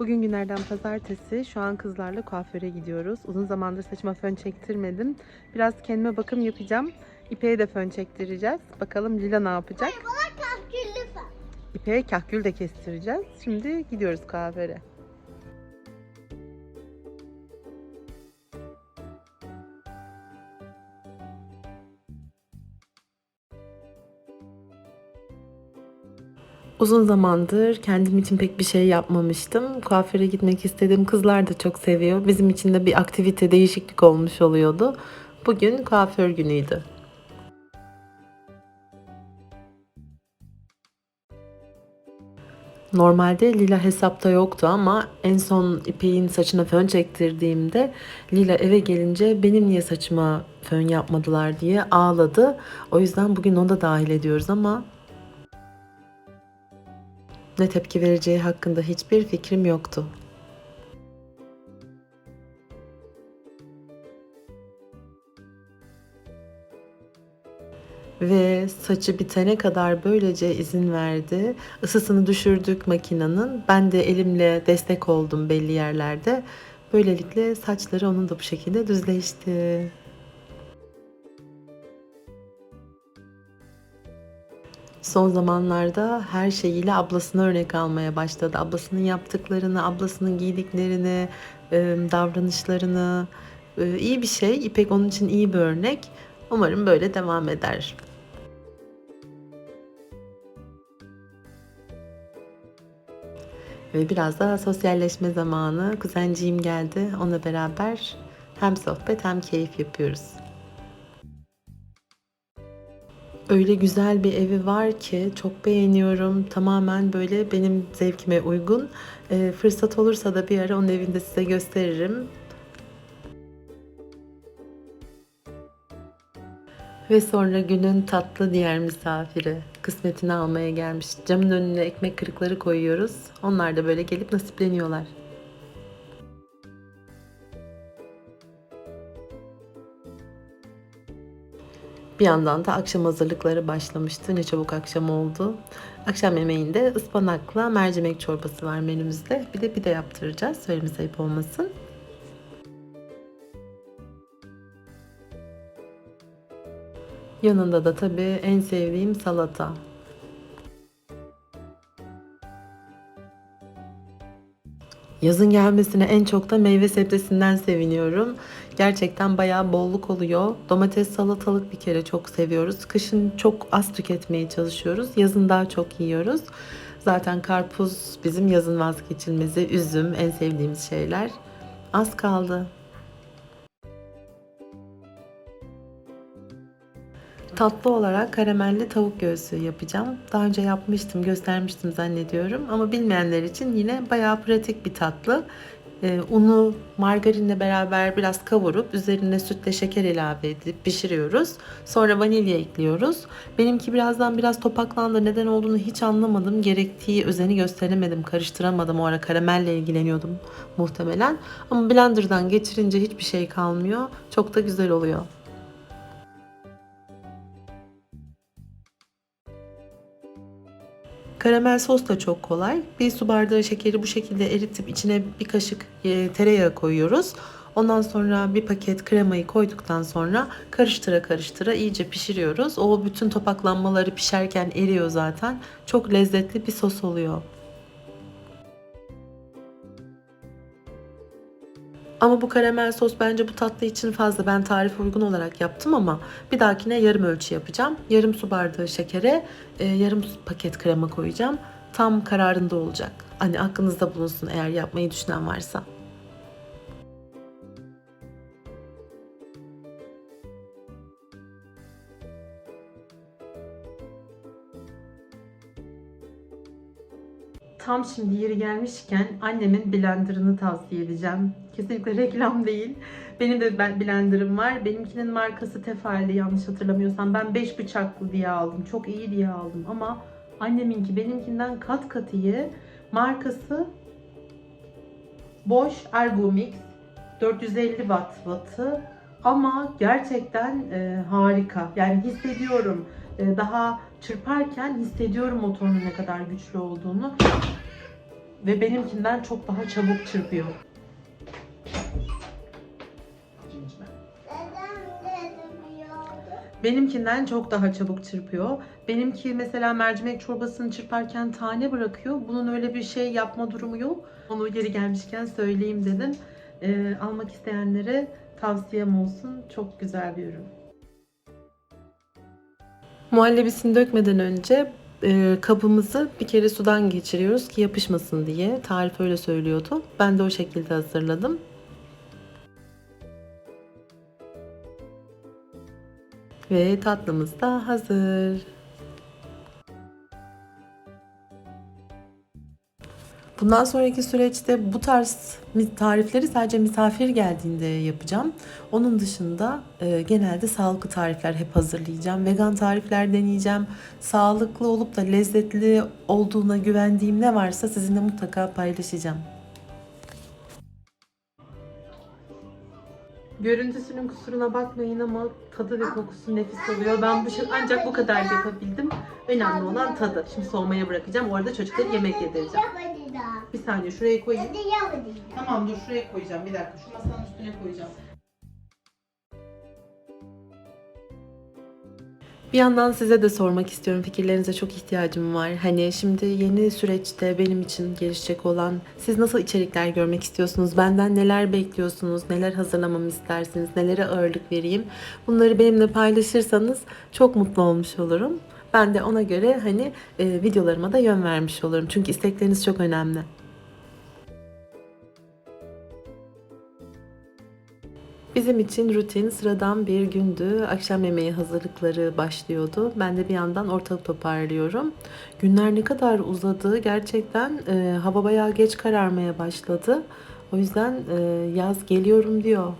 Bugün günlerden pazartesi. Şu an kızlarla kuaföre gidiyoruz. Uzun zamandır saçıma fön çektirmedim. Biraz kendime bakım yapacağım. İpeğe de fön çektireceğiz. Bakalım Lila ne yapacak? Bana kahküllü falan. İpeğe kahkül de kestireceğiz. Şimdi gidiyoruz kuaföre. Uzun zamandır kendim için pek bir şey yapmamıştım. Kuaföre gitmek istedim. Kızlar da çok seviyor. Bizim için de bir aktivite, değişiklik olmuş oluyordu. Bugün kuaför günüydü. Normalde Lila hesapta yoktu ama en son İpek'in saçına fön çektirdiğimde Lila eve gelince benim niye saçıma fön yapmadılar diye ağladı. O yüzden bugün onu da dahil ediyoruz ama ne tepki vereceği hakkında hiçbir fikrim yoktu. Ve saçı bitene kadar böylece izin verdi. Isısını düşürdük makinenin. Ben de elimle destek oldum belli yerlerde. Böylelikle saçları onun da bu şekilde düzleşti. Son zamanlarda her şeyiyle ablasına örnek almaya başladı. Ablasının yaptıklarını, ablasının giydiklerini, e, davranışlarını. E, iyi bir şey. İpek onun için iyi bir örnek. Umarım böyle devam eder. Ve biraz daha sosyalleşme zamanı. Kuzenciğim geldi. Onunla beraber hem sohbet hem keyif yapıyoruz. Öyle güzel bir evi var ki çok beğeniyorum. Tamamen böyle benim zevkime uygun. Ee, fırsat olursa da bir ara onun evinde size gösteririm. Ve sonra günün tatlı diğer misafiri. Kısmetini almaya gelmiş. Camın önüne ekmek kırıkları koyuyoruz. Onlar da böyle gelip nasipleniyorlar. Bir yandan da akşam hazırlıkları başlamıştı. Ne çabuk akşam oldu. Akşam yemeğinde ıspanakla mercimek çorbası var menümüzde. Bir de pide yaptıracağız. Söylemesi ayıp olmasın. Yanında da tabii en sevdiğim salata. Yazın gelmesine en çok da meyve sebzesinden seviniyorum. Gerçekten bayağı bolluk oluyor. Domates, salatalık bir kere çok seviyoruz. Kışın çok az tüketmeye çalışıyoruz. Yazın daha çok yiyoruz. Zaten karpuz bizim yazın vazgeçilmezi, üzüm en sevdiğimiz şeyler. Az kaldı. Tatlı olarak karamelli tavuk göğsü yapacağım. Daha önce yapmıştım, göstermiştim zannediyorum. Ama bilmeyenler için yine bayağı pratik bir tatlı. Ee, unu margarinle beraber biraz kavurup üzerine sütle şeker ilave edip pişiriyoruz. Sonra vanilya ekliyoruz. Benimki birazdan biraz topaklandı. Neden olduğunu hiç anlamadım. Gerektiği özeni gösteremedim, karıştıramadım. O ara karamelle ilgileniyordum muhtemelen. Ama blenderdan geçirince hiçbir şey kalmıyor. Çok da güzel oluyor. Karamel sos da çok kolay. Bir su bardağı şekeri bu şekilde eritip içine bir kaşık e, tereyağı koyuyoruz. Ondan sonra bir paket kremayı koyduktan sonra karıştıra karıştıra iyice pişiriyoruz. O bütün topaklanmaları pişerken eriyor zaten. Çok lezzetli bir sos oluyor. Ama bu karamel sos bence bu tatlı için fazla. Ben tarif uygun olarak yaptım ama bir dahakine yarım ölçü yapacağım. Yarım su bardağı şekere e, yarım paket krema koyacağım. Tam kararında olacak. Hani aklınızda bulunsun eğer yapmayı düşünen varsa. Tam şimdi yeri gelmişken annemin blenderını tavsiye edeceğim. Kesinlikle reklam değil. Benim de blenderım var. Benimkinin markası Tefal'di yanlış hatırlamıyorsam. Ben 5 bıçaklı diye aldım. Çok iyi diye aldım ama anneminki benimkinden kat kat iyi. Markası Bosch Ergomix 450 watt wattı ama gerçekten e, harika. Yani hissediyorum. E, daha çırparken hissediyorum motorun ne kadar güçlü olduğunu. Ve benimkinden çok daha çabuk çırpıyor. Benimkinden çok daha çabuk çırpıyor. Benimki mesela mercimek çorbasını çırparken tane bırakıyor. Bunun öyle bir şey yapma durumu yok. Onu yeri gelmişken söyleyeyim dedim. Ee, almak isteyenlere tavsiyem olsun. Çok güzel bir ürün. Muhallebisini dökmeden önce e, kabımızı bir kere sudan geçiriyoruz ki yapışmasın diye. Tarif öyle söylüyordu. Ben de o şekilde hazırladım. Ve tatlımız da hazır. Bundan sonraki süreçte bu tarz tarifleri sadece misafir geldiğinde yapacağım. Onun dışında e, genelde sağlıklı tarifler hep hazırlayacağım. Vegan tarifler deneyeceğim. Sağlıklı olup da lezzetli olduğuna güvendiğim ne varsa sizinle mutlaka paylaşacağım. Görüntüsünün kusuruna bakmayın ama tadı ve kokusu nefis oluyor. Ben bu şey ancak bu kadar yapabildim. Önemli olan tadı. Şimdi soğumaya bırakacağım. O arada çocuklara yemek yedireceğim. Bir saniye şuraya koyayım. Tamam dur şuraya koyacağım. Bir dakika şu masanın üstüne koyacağım. Bir yandan size de sormak istiyorum. Fikirlerinize çok ihtiyacım var. Hani şimdi yeni süreçte benim için gelişecek olan siz nasıl içerikler görmek istiyorsunuz? Benden neler bekliyorsunuz? Neler hazırlamamı istersiniz? Nelere ağırlık vereyim? Bunları benimle paylaşırsanız çok mutlu olmuş olurum. Ben de ona göre hani e, videolarıma da yön vermiş olurum. Çünkü istekleriniz çok önemli. Bizim için rutin sıradan bir gündü. Akşam yemeği hazırlıkları başlıyordu. Ben de bir yandan ortalık toparlıyorum. Günler ne kadar uzadı gerçekten e, hava bayağı geç kararmaya başladı. O yüzden e, yaz geliyorum diyor.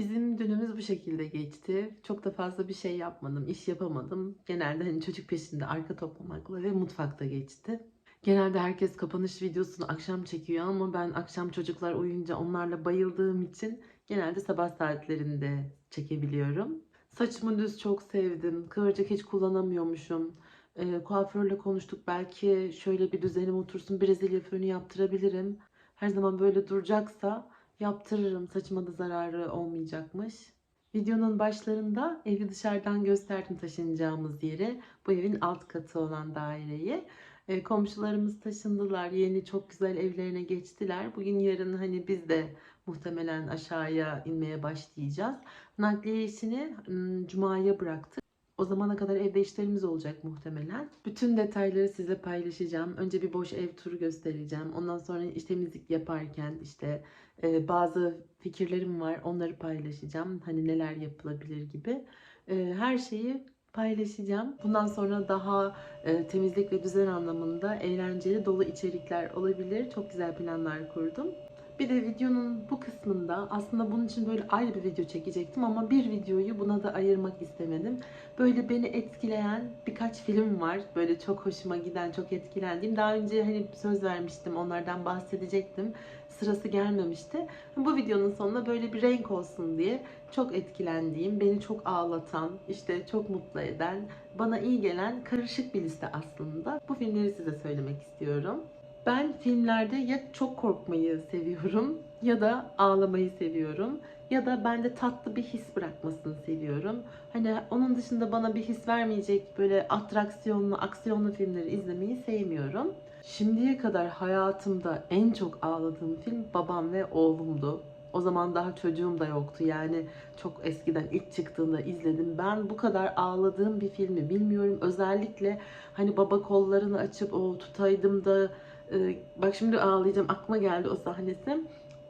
Bizim dönümümüz bu şekilde geçti. Çok da fazla bir şey yapmadım, iş yapamadım. Genelde hani çocuk peşinde arka toplamakla ve mutfakta geçti. Genelde herkes kapanış videosunu akşam çekiyor ama ben akşam çocuklar uyuyunca onlarla bayıldığım için genelde sabah saatlerinde çekebiliyorum. Saçımı düz çok sevdim. Kıvırcık hiç kullanamıyormuşum. Ee, kuaförle konuştuk. Belki şöyle bir düzenim otursun. Brezilya fönü yaptırabilirim. Her zaman böyle duracaksa yaptırırım. Saçıma da zararı olmayacakmış. Videonun başlarında evi dışarıdan gösterdim taşınacağımız yere. Bu evin alt katı olan daireyi. E, komşularımız taşındılar. Yeni çok güzel evlerine geçtiler. Bugün yarın hani biz de muhtemelen aşağıya inmeye başlayacağız. Nakliye işini ım, Cuma'ya bıraktık. O zamana kadar evde işlerimiz olacak muhtemelen. Bütün detayları size paylaşacağım. Önce bir boş ev turu göstereceğim. Ondan sonra iş temizlik yaparken işte e, bazı fikirlerim var. Onları paylaşacağım. Hani neler yapılabilir gibi. E, her şeyi paylaşacağım. Bundan sonra daha e, temizlik ve düzen anlamında eğlenceli dolu içerikler olabilir. Çok güzel planlar kurdum. Bir de videonun bu kısmında aslında bunun için böyle ayrı bir video çekecektim ama bir videoyu buna da ayırmak istemedim. Böyle beni etkileyen birkaç film var. Böyle çok hoşuma giden, çok etkilendiğim. Daha önce hani söz vermiştim, onlardan bahsedecektim. Sırası gelmemişti. Bu videonun sonunda böyle bir renk olsun diye çok etkilendiğim, beni çok ağlatan, işte çok mutlu eden, bana iyi gelen karışık bir liste aslında. Bu filmleri size söylemek istiyorum. Ben filmlerde ya çok korkmayı seviyorum ya da ağlamayı seviyorum ya da bende tatlı bir his bırakmasını seviyorum. Hani onun dışında bana bir his vermeyecek böyle atraksiyonlu, aksiyonlu filmleri izlemeyi sevmiyorum. Şimdiye kadar hayatımda en çok ağladığım film Babam ve Oğlum'du. O zaman daha çocuğum da yoktu yani çok eskiden ilk çıktığında izledim. Ben bu kadar ağladığım bir filmi bilmiyorum. Özellikle hani baba kollarını açıp o tutaydım da e, bak şimdi ağlayacağım aklıma geldi o sahnesi.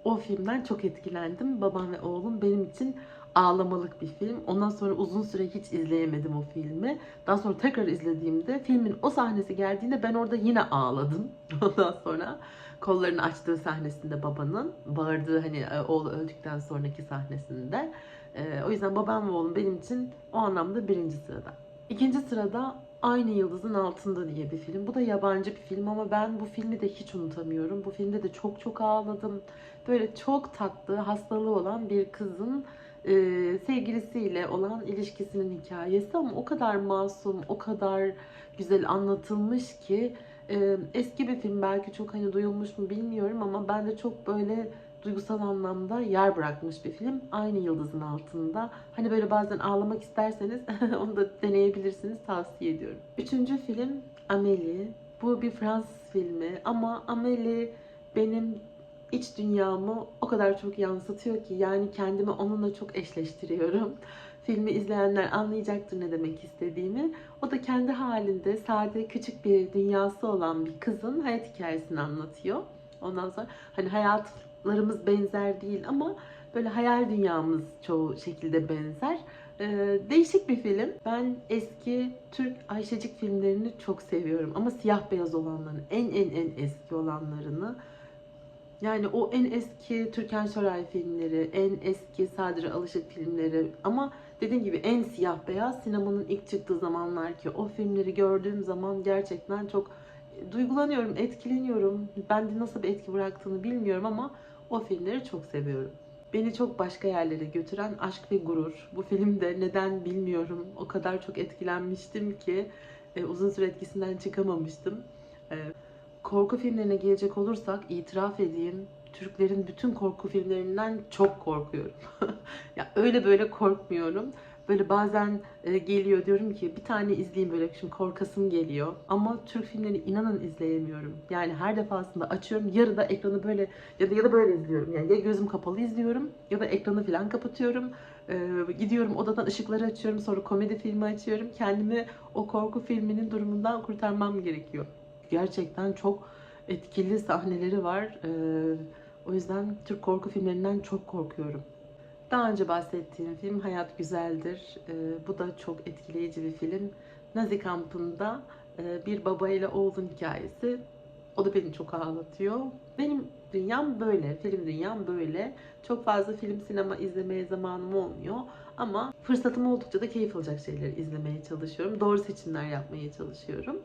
O filmden çok etkilendim. Babam ve oğlum benim için ağlamalık bir film. Ondan sonra uzun süre hiç izleyemedim o filmi. Daha sonra tekrar izlediğimde filmin o sahnesi geldiğinde ben orada yine ağladım. Ondan sonra kollarını açtığı sahnesinde babanın bağırdığı hani e, oğlu öldükten sonraki sahnesinde. Ee, o yüzden babam ve oğlum benim için o anlamda birinci sırada. İkinci sırada Aynı Yıldızın Altında diye bir film. Bu da yabancı bir film ama ben bu filmi de hiç unutamıyorum. Bu filmde de çok çok ağladım. Böyle çok tatlı, hastalığı olan bir kızın e, sevgilisiyle olan ilişkisinin hikayesi ama o kadar masum, o kadar güzel anlatılmış ki e, eski bir film belki çok hani duyulmuş mu bilmiyorum ama ben de çok böyle duygusal anlamda yer bırakmış bir film. Aynı yıldızın altında. Hani böyle bazen ağlamak isterseniz onu da deneyebilirsiniz. Tavsiye ediyorum. Üçüncü film Amélie. Bu bir Fransız filmi ama Amélie benim iç dünyamı o kadar çok yansıtıyor ki yani kendimi onunla çok eşleştiriyorum. Filmi izleyenler anlayacaktır ne demek istediğimi. O da kendi halinde sade küçük bir dünyası olan bir kızın hayat hikayesini anlatıyor. Ondan sonra hani hayatlarımız benzer değil ama böyle hayal dünyamız çoğu şekilde benzer. Ee, değişik bir film. Ben eski Türk Ayşecik filmlerini çok seviyorum ama siyah beyaz olanlarını, en en en eski olanlarını. Yani o en eski Türkan Şoray filmleri, en eski Sadri Alışık filmleri ama dediğim gibi en siyah beyaz sinemanın ilk çıktığı zamanlar ki o filmleri gördüğüm zaman gerçekten çok duygulanıyorum, etkileniyorum. Bende nasıl bir etki bıraktığını bilmiyorum ama o filmleri çok seviyorum. Beni çok başka yerlere götüren Aşk ve Gurur. Bu filmde neden bilmiyorum. O kadar çok etkilenmiştim ki e, uzun süre etkisinden çıkamamıştım. E, korku filmlerine gelecek olursak itiraf edeyim Türklerin bütün korku filmlerinden çok korkuyorum. ya öyle böyle korkmuyorum. Böyle bazen e, geliyor diyorum ki bir tane izleyeyim böyle şimdi korkasım geliyor. Ama Türk filmlerini inanın izleyemiyorum. Yani her defasında açıyorum yarıda ekranı böyle ya da ya da böyle izliyorum. Yani ya gözüm kapalı izliyorum ya da ekranı falan kapatıyorum. E, gidiyorum odadan ışıkları açıyorum sonra komedi filmi açıyorum. Kendimi o korku filminin durumundan kurtarmam gerekiyor. Gerçekten çok etkili sahneleri var. E, o yüzden Türk korku filmlerinden çok korkuyorum. Daha önce bahsettiğim film Hayat Güzeldir. Ee, bu da çok etkileyici bir film. Nazi kampında e, bir baba ile oğlun hikayesi. O da beni çok ağlatıyor. Benim dünyam böyle, film dünyam böyle. Çok fazla film, sinema izlemeye zamanım olmuyor. Ama fırsatım oldukça da keyif alacak şeyleri izlemeye çalışıyorum. Doğru seçimler yapmaya çalışıyorum.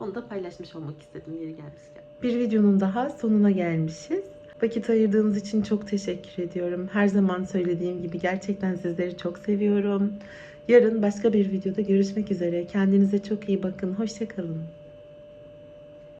Onu da paylaşmış olmak istedim yeri gelmişken. Bir videonun daha sonuna gelmişiz. Vakit ayırdığınız için çok teşekkür ediyorum. Her zaman söylediğim gibi gerçekten sizleri çok seviyorum. Yarın başka bir videoda görüşmek üzere. Kendinize çok iyi bakın. Hoşçakalın.